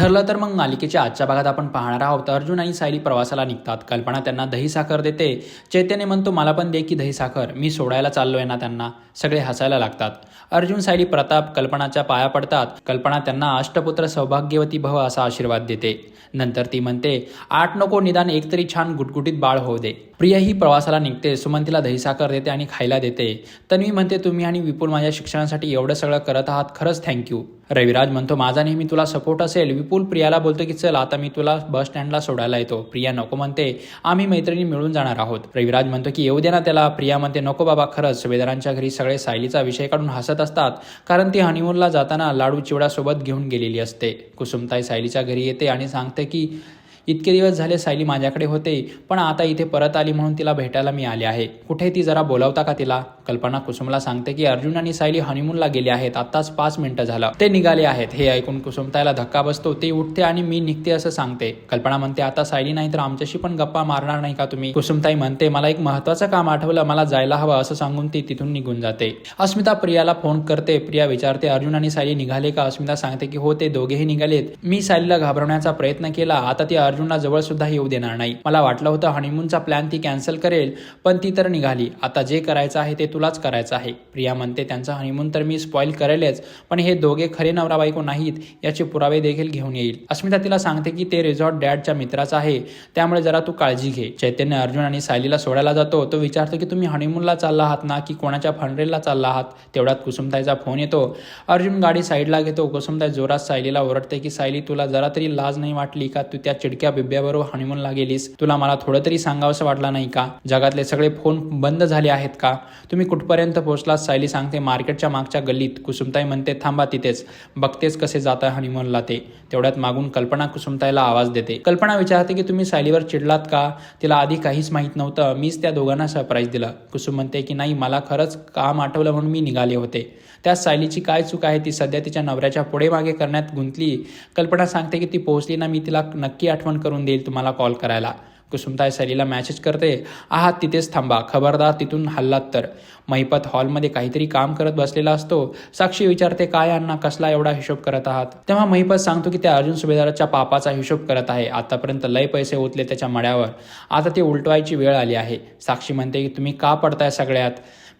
ठरलं तर मग मालिकेच्या आजच्या भागात आपण पाहणार आहोत. अर्जुन आणि सायली प्रवासाला निघतात. कल्पना त्यांना दही साखर देते. चैतन्य म्हणतो मला पण दे की दही साखर. मी सोडायला चाललोय ना त्यांना. सगळे हसायला लागतात. अर्जुन सायली प्रताप कल्पनाच्या पाया पडतात. कल्पना त्यांना अष्टपुत्र सौभाग्यवती भव असा आशीर्वाद देते. नंतर ती म्हणते आठ नको निदान एक तरी छान गुटगुटीत बाळ होऊ दे. प्रिया ही प्रवासाला निघते सुमंतीला दहीसाखर देते आणि खायला देते. तन्वी म्हणते तुम्ही आणि विपुल माझ्या शिक्षणासाठी एवढं सगळं करत आहात खरंच थँक्यू रविराज म्हणतो माझा नेहमी तुला सपोर्ट असेल. विपुल प्रियाला बोलतो की चल आता मी तुला बस स्टँडला सोडायला येतो. प्रिया नको म्हणते आम्ही मैत्रिणी मिळून जाणार आहोत. रविराज म्हणतो की येऊ दे ना त्याला. प्रिया म्हणते नको बाबा खरंच. सुभेदारांच्या घरी सगळे सायलीचा विषय काढून हसत असतात कारण ती हनीमूनला जाताना लाडू चिवडा सोबत घेऊन गेलेली असते. कुसुमताई सायलीच्या घरी येते आणि सांगते की इतके दिवस झाले सायली माझ्याकडे होते पण आता इथे परत आली म्हणून तिला भेटायला मी आले आहे. कुठे ती जरा बोलावता का तिला? कल्पना कुसुमला सांगते की अर्जुन आणि सायली हनीमूनला गेले आहेत. आताच पाच मिनिटं झालं. ते निघाले आहेत. हे ऐकून कुसुमताईला धक्का बसतो. ते उठते आणि मी निघते असं सांगते. कल्पना म्हणते आता सायली नाही तर आमच्याशी पण गप्पा मारणार नाही का तुम्ही? कुसुमताई म्हणते मला एक महत्वाचं काम आठवलं. मला जायला हवं. असं सांगून ती तिथून निघून जाते. अस्मिता प्रियाला फोन करते. प्रिया विचारते अर्जुन आणि सायली निघाले का? अस्मिता सांगते की हो ते दोघेही निघालेत. मी सायलीला घाबरवण्याचा प्रयत्न केला. आता ती अर्जुनला जवळ सुद्धा येऊ देणार नाही. मला वाटलं होतं हनीमूनचा प्लॅन ती कॅन्सल करेल पण ती तर निघाली. आता जे करायचं आहे ते तुलाच करायचं आहे. प्रिया म्हणते त्यांचा हनीमून तर मी स्पॉईल करेलच पण हे दोघे खरे नवरा बायको नाहीत याचे पुरावे देखील घेऊन येईल. अस्मिता तिला सांगते की ते रिझॉर्ट डॅडच्या मित्राचा आहे त्यामुळे जरा तू काळजी घे. चैतन्य अर्जुन आणि सायलीला सोडायला जातो तो विचारतो की तुम्ही हनीमूनला चालला आहात ना की कोणाच्या फंडरेलला चालला आहात? तेवढ्यात कुसुमताईचा फोन येतो. अर्जुन गाडी साईडला घेतो. कुसुमताई जोरात सायलीला ओरडते की सायली तुला जरा तरी लाज नाही वाटली का? तू त्या फिरक्या बिब्याबरोबर हनीमूनला गेलीस तुला मला थोडं तरी सांगावंसं वाटलं नाही का? जगातले सगळे फोन बंद झाले आहेत का? तुम्ही कुठपर्यंत पोहोचलात सायली सांगते मार्केटच्या मागच्या गल्लीत. कुसुमताई म्हणते थांबा तिथेच. बघतेच कसे जात आहे हनीमूनला ते. तेवढ्यात मागून कल्पना कुसुमताईला आवाज देते. कल्पना विचारते की तुम्ही सायलीवर चिडलात का? तिला आधी काहीच माहीत नव्हतं. मीच त्या दोघांना सरप्राईज दिलं. कुसुम म्हणते की नाही मला खरंच काम आठवलं म्हणून मी निघाले होते. त्या सायलीची काय चूक आहे? ती सध्या तिच्या नवऱ्याच्या पुढे मागे करण्यात गुंतली. कल्पना सांगते की ती पोहोचली ना मी तिला नक्की आठवण करून देईल तुम्हाला कॉल करायला. कुसुमताई सलीला मॅसेज करते आहात तिथेच थांबा. खबरदार तिथून हल्लात तर. महिपत हॉलमध्ये काहीतरी काम करत बसलेला असतो. साक्षी विचारते काय अण्णा कसला एवढा हिशोब करत आहात? तेव्हा महिपत सांगतो की त्या अर्जुन सुभेदाराच्या पापाचा हिशोब करत आहे. आतापर्यंत लय पैसे ओतले त्याच्या मड्यावर. आता ते उलटवायची वेळ आली आहे. साक्षी म्हणते की तुम्ही का पडताय सगळ्यात?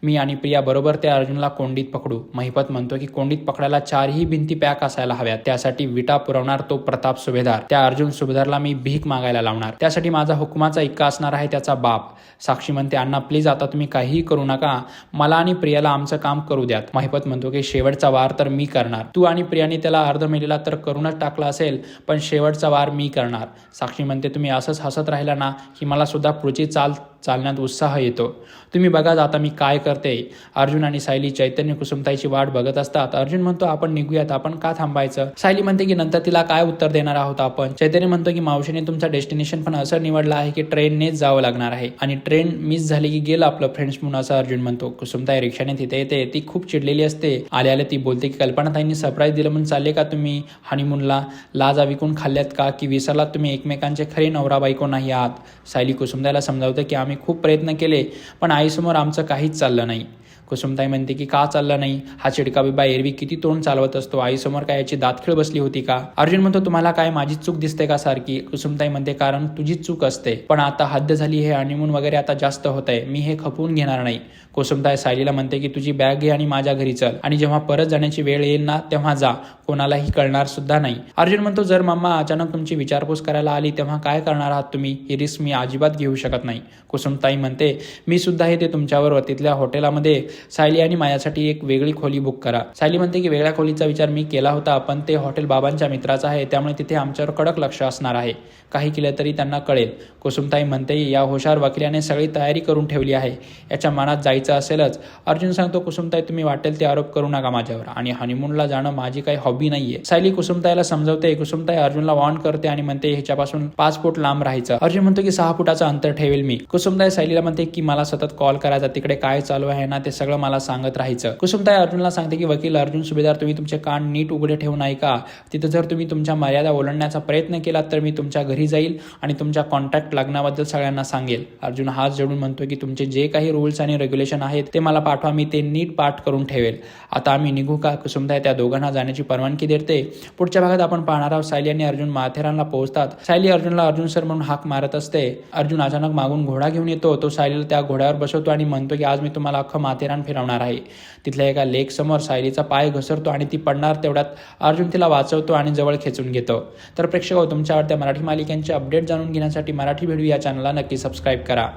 मी आणि प्रिया बरोबर त्या अर्जुनला कोंडीत पकडू. महिपत म्हणतो की कोंडीत पकडायला चारही भिंती पॅक असायला हव्या त्यासाठी विटा पुरवणार तो प्रताप सुभेदार. त्या अर्जुन सुभेदारला मी भीक मागायला लावणार. त्यासाठी माझा हुकमाचा इक्का असणार आहे त्याचा बाप. साक्षी म्हणते अण्णा प्लीज आता तुम्ही काहीही करू नका. मला आणि प्रियाला आमचं काम करू द्यात. महिपत म्हणतो की शेवटचा वार तर मी करणार. तू आणि प्रियाने त्याला अर्ध मेलेला तर करूनच टाकला असेल पण शेवटचा वार मी करणार. साक्षी म्हणते तुम्ही असंच हसत राहिला ना की मला सुद्धा पुढची चाल चालण्यात उत्साह येतो. तुम्ही बघा आता मी काय करते. अर्जुन आणि सायली चैतन्य कुसुमताईची वाट बघत असतात. अर्जुन म्हणतो आपण निघूयात. आपण का थांबायचं? सायली म्हणते की नंतर तिला काय उत्तर देणार आहोत आपण? चैतन्य म्हणतो की मावशीने तुमचा डेस्टिनेशन पण असं निवडलं आहे की ट्रेननेच जावं लागणार आहे. आणि ट्रेन मिस झाली की गेलं आपलं फ्रेंड्स म्हणून असं अर्जुन म्हणतो. कुसुमताई रिक्षाने तिथे येते. ती खूप चिडलेली असते. आले आले ती बोलते की कल्पनाताईंनी सरप्राईज दिलं म्हणून चालले का तुम्ही? हनीमूनला लाजा विकून खाल्ल्यात का? की विसरलात तुम्ही? एकमेकांचे खरे नवरा बायको नाही आहात सायली कुसुमताईला समजावते की आम्ही खूप प्रयत्न केले पण आईसमोर आमचं काहीच चाललं नाही. कुसुमताई म्हणते की का चालला नाही? हा चिडका बिबा एरवी किती तोंड चालवत असतो? आईसमोर काय याची दातखिळ बसली होती का? अर्जुन म्हणतो तुम्हाला काय माझी चूक दिसते का सारखी कुसुमताई म्हणते कारण तुझी चूक असते. पण आता हद्द झाली हे अनिमून वगैरे आता जास्त होत आहे मी हे खपवून घेणार नाही कुसुमताई सायलीला म्हणते की तुझी बॅग घे आणि माझ्या घरी चल. आणि जेव्हा परत जाण्याची वेळ येईल ना तेव्हा जा. कोणालाही कळणार सुद्धा नाही अर्जुन म्हणतो जर मम्मा अचानक तुमची विचारपूस करायला आली तेव्हा काय करणार आहात तुम्ही? ही रिस्क मी अजिबात घेऊ शकत नाही कुसुमताई म्हणते मी सुद्धा हे ते तुमच्यावर तिथल्या हॉटेलामध्ये. सायली आणि माझ्यासाठी एक वेगळी खोली बुक करा. सायली म्हणते की वेगळ्या खोलीचा विचार मी केला होता पण ते हॉटेल बाबांच्या मित्राचं आहे त्यामुळे तिथे आमच्यावर कडक लक्ष असणार आहे. काही केलं तरी त्यांना कळेल. कुसुमताई म्हणते या हुशार वकिलाने सगळी तयारी करून ठेवली आहे. याच्या मनात जायचं असेलच. अर्जुन सांगतो कुसुमताई तुम्ही वाटेल ते आरोप करू नका माझ्यावर. आणि हनीमूनला जाणं माझी काही हॉबी नाहीये. सायली कुसुमताईला समजवते कुसुमताई अर्जुनला वॉर्न करते आणि म्हणते ह्याच्यापासून पाच फूट लांब राहायचं. अर्जुन म्हणतो की सहा फुटाचं अंतर ठेवेल मी. कुसुमताई सायलीला म्हणते की मला सतत कॉल करायचा तिकडे काय चालू आहे ना ते सगळं सगळं मला सांगत राहायचं. कुसुमताई अर्जुनला सांगते की वकील अर्जुन सुभेदार तुम्ही तुमचे कान नीट उघडे ठेवून ऐका. तिथं जर तुम्ही तुमच्या मर्यादा ओलांडण्याचा प्रयत्न केलात तर मी तुमच्या घरी जाईल आणि तुमच्या कॉन्टॅक्ट लग्नाबद्दल सगळ्यांना सांगेल. अर्जुन हात जोडून म्हणतो की तुमचे जे काही रूल्स आणि रेग्युलेशन आहेत ते मला पाठवा मी ते नीट पाठ करून ठेवेल. आता आम्ही निघू का? कुसुमताई त्या दोघांना जाण्याची परवानगी देते. पुढच्या भागात आपण पाहणार आहोत सायली आणि अर्जुन माथेरानला पोहोचतात. सायली अर्जुनला अर्जुन सर म्हणून हाक मारत असते. अर्जुन अचानक मागून घोडा घेऊन येतो. तो सायलीला त्या घोड्यावर बसवतो आणि म्हणतो की आज मी तुम्हाला अख्खं माथेरान फिरवणार आहे. तिथल्या एका लेकसमोर सायलीचा पाय घसरतो आणि ती पडणार तेवढ्यात अर्जुन तिला वाचवतो आणि जवळ खेचून घेतो. तर प्रेक्षक हो, तुमच्या आवडत्या मराठी मालिकांचे अपडेट जाणून घेण्यासाठी मराठी व्हिडिओ या चॅनलला नक्की सबस्क्राईब करा.